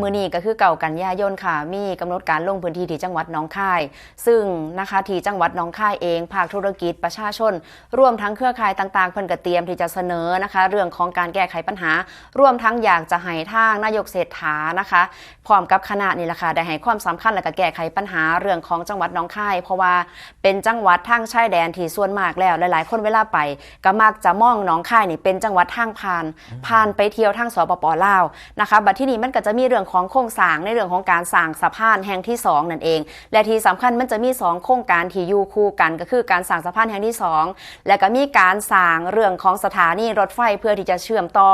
มือนี้ก็คือเก่ากันยายนค่ะ มีกำหนดการลงพื้นที่ที่จังหวัดหนองคาย ซึ่งนะคะที่จังหวัดหนองคายเอง ภาคธุรกิจประชาชน รวมทั้งเครือข่ายต่างๆ เพิ่นก็เตรียมที่จะเสนอนะคะ เรื่องของการแก้ไขปัญหา รวมทั้งอยากจะให้ทางนายกเศรษฐานะคะพร้อมกับคณะนี่แหละค่ะได้ให้ความสำคัญและก็แก้ไขปัญหาเรื่องของจังหวัดหนองคาย เพราะว่าเป็นจังหวัดทางชายแดนที่ส่วนมากแล้วหลาย ๆ คนเวลาไป ก็มักจะมองหนองคายนี่เป็นจังหวัดทางผ่านผ่านไปเที่ยวทางสปปลาวนะคะบัดที่นี้มันก็จะมีเรื่องของโครงสร้างในเรื่องของการสร้างสะพานแห่งที่สองนั่นเอง และที่สำคัญมันจะมีสองโครงการที่อยู่คู่กัน ก็คือการสร้างสะพานแห่งที่สองและก็มีการสร้างเรื่องของสถานีรถไฟเพื่อที่จะเชื่อมต่อ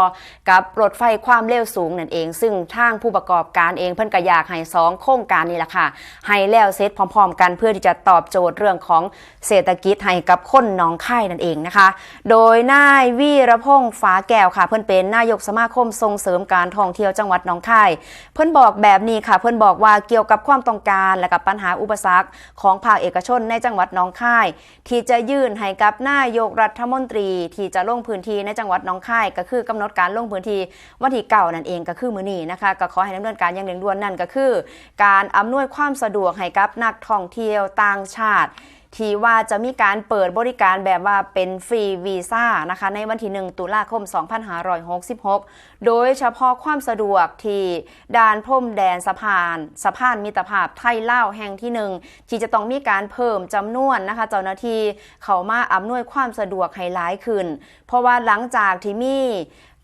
กับรถไฟความเร็วสูงนั่นเอง ซึ่งทางผู้ประกอบการเองเพิ่นก็อยากให้สองโครงการนี้แหละค่ะให้แล้วเสร็จพร้อม ๆ กันเพื่อที่จะตอบโจทย์เรื่องของเศรษฐกิจให้กับคนหนองค่ายนั่นเองนะคะ โดยนายวีรพงษ์ฟ้าแก้วค่ะ เพิ่นเป็นนายกสมาคมส่งเสริมการท่องเที่ยวจังหวัดหนองค่ายเพิ่อนบอกแบบนี้ค่ะ เพิ่อนบอกว่าเกี่ยวกับความต้องการและกับปัญหาอุปสรรคของภาคเอกชนในจังหวัดหนองคาย ที่จะยื่นให้กับนายกรัฐมนตรี ที่จะลงพื้นที่ในจังหวัดหนองคาย ก็คือกำหนดการลงพื้นที่วันที่เก่านั่นเองก็คือมื้อนี้นะคะก็ขอให้ดำเนินการอย่างเร่งด่วนนั่นก็คือ การอำนวยความสะดวกให้กับนักท่องเที่ยวต่างชาติ ที่ว่าจะมีการเปิดบริการแบบว่าเป็นฟรีวีซ่านะคะในวันที่ 1 ตุลาคม 2566 โดยเฉพาะความสะดวกที่ด่านพรมแดนสะพานสะพานมิตรภาพไทยลาวแห่งที่หนึ่งที่จะต้องมีการเพิ่มจำนวนนะคะ เจ้าหน้าที่เขามาอำนวยความสะดวกให้หลายขึ้น เพราะว่าหลังจากที่มี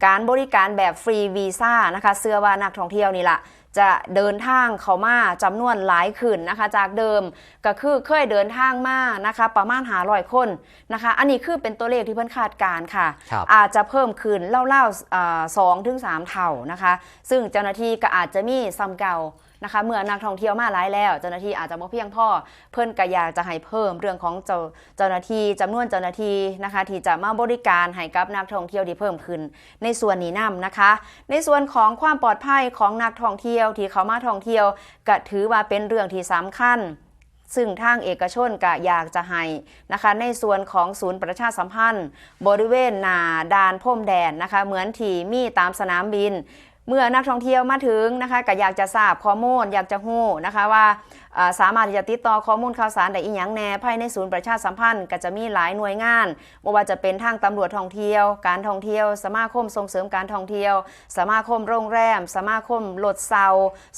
การบริการแบบฟรีวีซ่านะคะ เสื้อว่านักท่องเที่ยวนี่แหละ จะเดินทางเขามาจำนวนหลายขึ้นนะคะ จากเดิมก็คือเคยเดินทางมานะคะ ประมาณหาร้อยคนนะคะ อันนี้คือเป็นตัวเลขที่เพิ่นคาดการณ์ค่ะครับอาจจะเพิ่มขึ้นเล่าๆสองถึงสามเท่านะคะ ซึ่งเจ้าหน้าที่ก็อาจจะมีซ้ำเก่า นะคะเมื่อนักท่องเที่ยวมาหลายแล้ว เจ้าหน้าที่อาจจะบ่เพียงพอเพิ่นก็อยากจะให้เพิ่มเรื่องของเจ้าเจ้าหน้าที่จำนวนเจ้าหน้าที่นะคะที่จะมาบริการให้กับนักท่องเที่ยวที่เพิ่มขึ้น ในส่วนนี้นํนะคะ ในส่วนของความปลอดภัยของนักท่องเที่ยวที่เขามาท่องเที่ยวก็ถือว่าเป็นเรื่องที่สำคัญซึ่งทางเอกชนก็อยากจะให้นะคะในส่วนของศูนย์ประชาสัมพันธ์ บริเวณหนาด่านพรมแดนนะคะเหมือนที่มีตามสนามบิน เมื่อนักท่องเที่ยวมาถึงนะคะก็อยากจะทราบข้อมูลอยากจะฮู้นะคะว่า สามารถที่จะติดต่อข้อมูลข่าวสารได้อีกอย่างแน่ภายในศูนย์ประชาสัมพันธ์ก็จะมีหลายหน่วยงานไม่ว่าจะเป็นทางตำรวจท่องเที่ยว การท่องเที่ยว สมาคมส่งเสริมการท่องเที่ยว สมาคมโรงแรม สมาคมรถเซา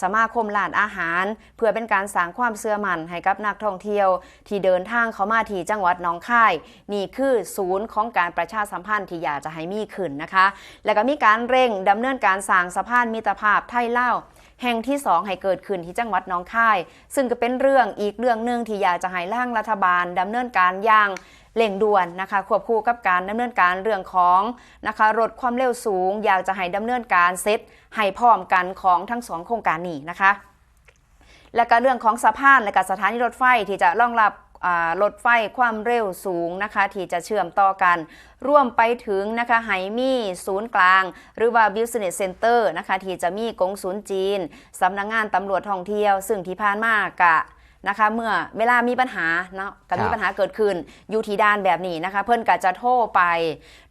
สมาคมร้านอาหาร เพื่อเป็นการสร้างความเชื่อมั่นให้กับนักท่องเที่ยว ที่เดินทางเข้ามาที่จังหวัดหนองคาย นี่คือศูนย์ของการประชาสัมพันธ์ที่อยากจะให้มีขึ้นนะคะ แล้วก็มีการเร่งดำเนินการสร้างสะพานมิตรภาพไทยลา แห่งที่2ให้เกิดขึ้นที่จังหวัดน้องคาย ซึ่งก็เป็นเรื่องอีกเรื่องหนึ่งที่อยากจะให้ร่างรัฐบาลดำเนินการอย่างเร่งด่วนนะคะควบคู่กับการดำเนินการเรื่องของนะคะรถความเร็วสูง อยากจะให้ดำเนินการเซตให้พร้อมกันของทั้งสองโครงการนี้นะคะ และก็เรื่องของสะพานและก็สถานีรถไฟที่จะรองรับ รถไฟความเร็วสูงนะคะที่จะเชื่อมต่อกัน ร่วมไปถึงนะคะไฮมี่ศูนย์กลาง หรือว่า Business Center นะคะที่จะมีกงศูนย์จีนสำนักงงานตำรวจท่องเที่ยว ซึ่งที่ผ่านมากะ นะคะ เมื่อเวลามีปัญหาเนาะก็มีครับปัญหาเกิดขึ้นอยู่ที่ด้านแบบนี้นะคะ เพื่อนก็จะโทรไป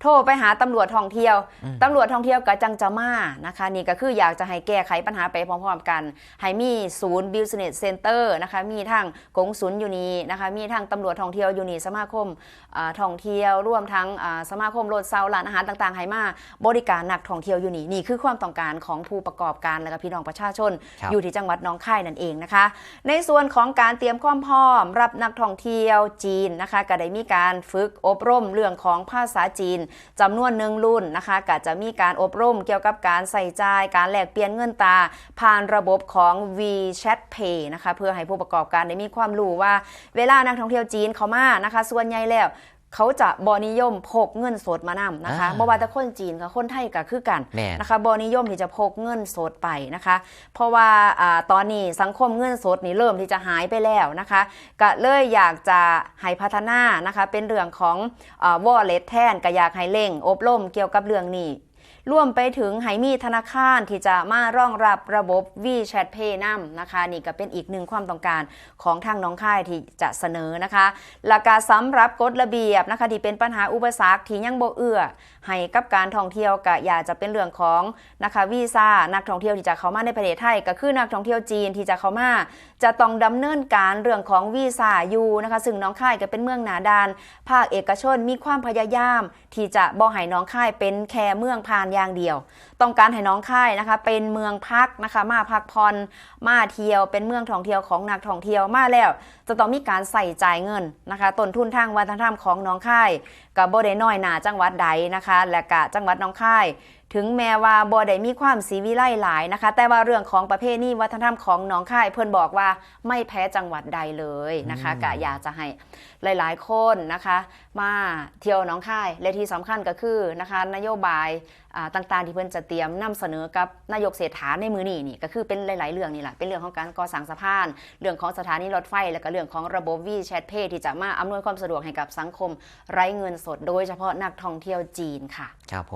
โทรไปหาตำรวจท่องเที่ยวตำรวจท่องเที่ยวก็จังจะมานะคะ นี่ก็คืออยากจะให้แก้ไขปัญหาไปพร้อมๆกัน ให้มีศูนย์ business center นะคะมีทั้งกงศูนย์อยู่นี่นะคะ มีทั้งตำรวจท่องเที่ยวอยู่นี่สมาคมอ่าท่องเที่ยวร่วมทั้งอ่าสมาคมรถเซาร้านอาหารต่างๆให้มาบริการนักท่องเที่ยวอยู่นี่นี่คือความต้องการของผู้ประกอบการและก็พี่น้องประชาชนครับอยู่ที่จังหวัดหน้องคายนั่นเองนะคะ ในส่วนของการเตรียมความพร้อม รับนักท่องเที่ยวจีนนะคะก็ได้มีการฝึกอบรมเรื่องของภาษาจีนจำนวนหนึ่งรุ่นนะคะก็จะมีการอบรมเกี่ยวกับการใส่ใจการแลกเปลี่ยนเงินตา ผ่านระบบของ WeChat Pay นะคะเพื่อให้ผู้ประกอบการได้มีความรู้ว่า เวลานักท่องเที่ยวจีนเขามานะคะ ส่วนใหญ่แล้ว เขาจะบอนิยมพกเงินสดมานำนะคะอ่าบ่ว่าแต่คนจีนกับคนไทยก็คือกันแม่นนะคะบอนิยมที่จะพกเงินสดไปนะคะ เพราะว่าอาตอนนี้สังคมเงินสดนี่เริ่มที่จะหายไปแล้วนะคะก็เลยอยากจะให้พัฒนานะคะเป็นเรื่องของวอลเล็ตแทนก็อยากให้เร่ง อบรมเกี่ยวกับเรื่องนี้ รวมไปถึงไหมีธนาคารที่จะมารองรับระบบ WeChat Pay นำนะคะนี่ก็เป็นอีกหนึ่งความต้องการของทางน้องค่ายที่จะเสนอนะคะหลักการสำหรับกฎระเบียบนะคะที่เป็นปัญหาอุปสรรคที่ยังบ่เอื้อให้กับการท่องเที่ยวก็อยากจะเป็นเรื่องของนะคะวีซ่านักท่องเที่ยวที่จะเข้ามาในประเทศไทยก็คือนักท่องเที่ยวจีนที่จะเข้ามาจะต้องดำเนินการเรื่องของวีซ่าอยู่นะคะซึ่งน้องค่ายก็เป็นเมืองหนาดาน ภาคเอกชนมีความพยายาม ที่จะบ่ให้น้องค่ายเป็นแค่เมืองผ่านอย่างเดียว ต้องการให้น้องค่ายนะคะ เป็นเมืองพักนะคะ มาพักผ่อนมาเที่ยว เป็นเมืองท่องเที่ยวของนักท่องเที่ยวมาแล้ว จะต้องมีการใส่จ่ายเงินนะคะต้นทุนทางวัฒนธรรมของน้องค่ายกับบ่ได้น้อยหนาจังหวัดใดนะคะ และกะจังหวัดน้องค่าย ถึงแม้ว่าบ่ได้มีความสีวิไลหลายนะคะ แต่ว่าเรื่องของประเพณีวัฒนธรรมของน้องค่าย เพิ่นบอกว่าไม่แพ้จังหวัดใดเลยนะคะกะอยากจะให้หลาย ๆ คนนะคะ มาเที่ยวหน้องค่าย และที่สำคัญก็คือนะคะ นโยบายอ่าต่างๆ ที่เพิ่นจะเตรียมนำเสนอกับนายกเศรษฐาในมือนี้นี่ก็คือเป็นหลาย ๆ เรื่องนี่แหละเป็นเรื่องของการก่อสร้างสะพาน เรื่องของสถานีรถไฟ แล้วก็เรื่องของระบบ WeChat Pay ที่จะมาอำนวยความสะดวกให้กับสังคมไร้เงินสด โดยเฉพาะนักท่องเที่ยวจีนค่ะครับผม